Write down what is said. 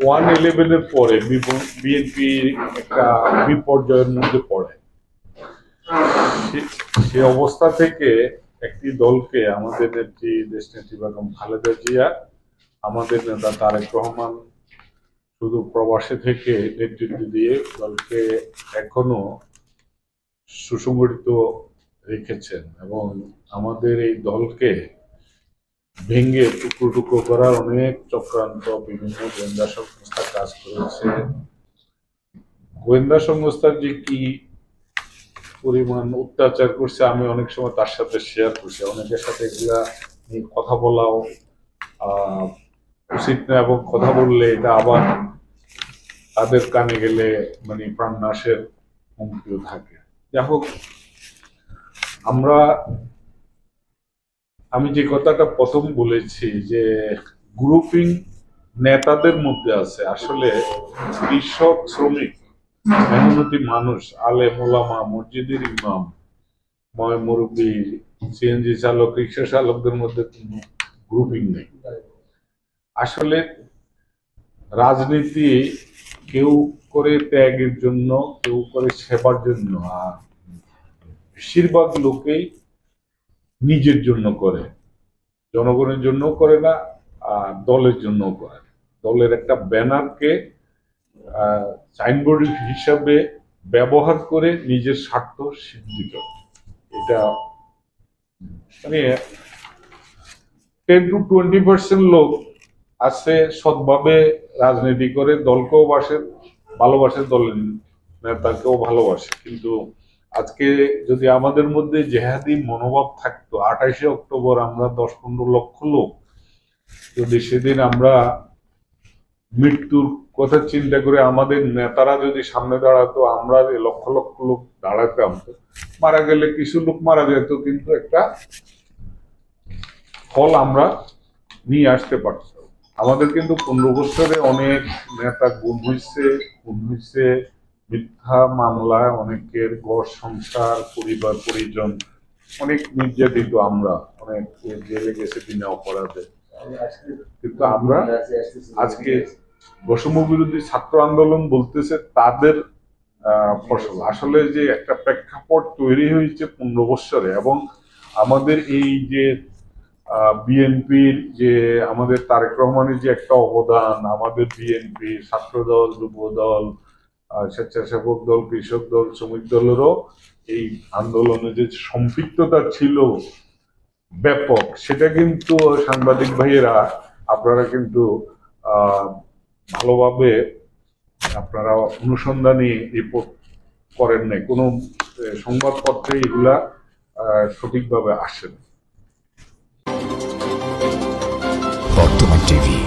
One ইলেভেনের পরে BNP একটা বিপর্যয়ের মধ্যে পড়ে। সে- অবস্থা থেকে একটি দলকে আমাদের নেত্রী দেশনেত্রী বেগম খালেদা জিয়া, আমাদের নেতা তারেক রহমান শুধু প্রবাসে থেকে নেতৃত্ব দিয়ে দলকে এখনও সুসংগঠিত রেখেছেন এবং আমাদের এই দলকে ভেঙে টুকরো টুকরো করার অনেক চক্রান্ত বিভিন্ন গোয়েন্দা সংস্থা কাজ করেছে। গোয়েন্দা সংস্থার যে কি পরিমাণ অত্যাচার করছে আমি অনেক সময় তার সাথে শেয়ার করছি। অনেকের সাথে এগুলা কথা বলাও আহ, উচিত না এবং কথা বললে এটা আবার তাদের কানে গেলে মানে প্রাণনাশের হুমকিও থাকে। যাই হোক আমরা আমি যে কথাটা প্রথম বলেছি যে গ্রুপিং নেতাদের মধ্যে আছে, আসলে কৃষক, শ্রমিক, মেহনতি মানুষ, আলে মোলামা, মসজিদের ইমাম, ময় মুরব্বী সিএনজি চালক, রিক্সা চালকদের মধ্যে কোনো গ্রুপিং নেই। আসলে রাজনীতি কেউ করে ত্যাগের জন্য, কেউ করে সেবার জন্য, আর বেশিরভাগ লোকেই নিজের জন্য করে। জনগণের জন্য করে না, আর দলের জন্য করে দলের একটা ব্যানারকে সাইনবোর্ড হিসাবে ব্যবহার করে নিজের স্বার্থ সিদ্ধি এটা মানে টেন টু টোয়েন্টি পার্সেন্ট লোক আছে, সৎভাবে রাজনীতি করে, দলকেও বাসে, ভালোবাসে, দলের নেতাকেও ভালোবাসে। কিন্তু আজকে যদি আমাদের মধ্যে জেহাদি মনোভাব থাকতো, আঠাশে অক্টোবর আমরা দশ পনেরো লক্ষ লোক, যদি সেদিন আমরা মৃত্যুর কথা চিন্তা করে আমাদের নেতারা যদি সামনে দাঁড়াতো, আমরা যে লক্ষ লক্ষ লোক দাঁড়াতাম, মারা গেলে কিছু লোক মারা যেত, কিন্তু একটা ফল আমরা নিয়ে আসতে পারতাম। আমাদের কিন্তু পনেরো বছরে অনেক নেতা গুম হয়েছে খুন হয়েছে মিথ্যা মামলায় অনেকের ঘর সংসার পরিবার পরিজন অনেক নির্যাতিত আমরা। অনেক জেলে গেছে বিনা অপরাধে। কিন্তু আমরা আজকে বৈষম্য বিরোধী ছাত্র আন্দোলন বলতেছে তাদের ফসল। আসলে যে একটা প্রেক্ষাপট তৈরি হয়েছে পনেরো বৎসরে এবং আমাদের এই যে বিএনপির যে আমাদের তারেক রহমানের যে একটা অবদান আমাদের বিএনপি ছাত্র দল যুব দল আহ, স্বেচ্ছাসেবক দল, কৃষক দল, শ্রমিক দলেরও এই আন্দোলনে যে সম্পৃক্ততা ছিল ব্যাপক, সেটা কিন্তু সাংবাদিক ভাইয়েরা, আপনারা কিন্তু ভালোভাবে আপনারা অনুসন্ধানী রিপোর্ট করেন নাই। কোনো সংবাদপত্রে এগুলা সঠিকভাবে আসে না। বর্তমান টিভি